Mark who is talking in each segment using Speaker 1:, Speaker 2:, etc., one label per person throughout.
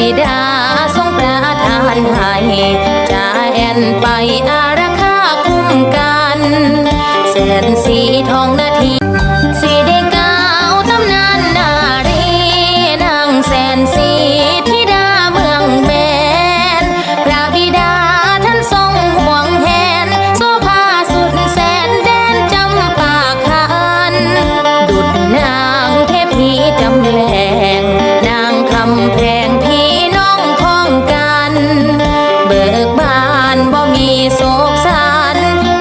Speaker 1: บิดาทรงประทานให้จะแอนไปอาราคาคุ้มกันแสนสีทองนาทีสีได้กาวตำนานนารีนางแสนสีพิดาเมืองแมนพระบิดาท่านทรงห่วงแหนโซภาสุดแสนแดนจำปากคันดุดนางเทพีจำแล เบิกบานบ่มีโศกสาร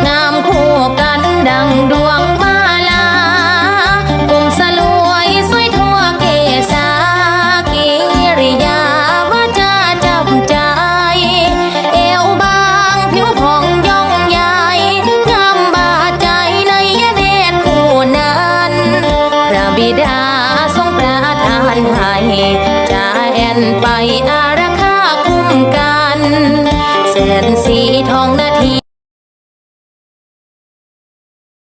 Speaker 1: งามคู่กันดังดวงมาลาคมสลวยสวยทั่วเกษากิริยาวาจาจำใจ เอวบางผิวผ่องย่องใหญ่งามบาใจในยเนตรคู่นั้นพระบิดาทรงประทานให้จะแอนไปอา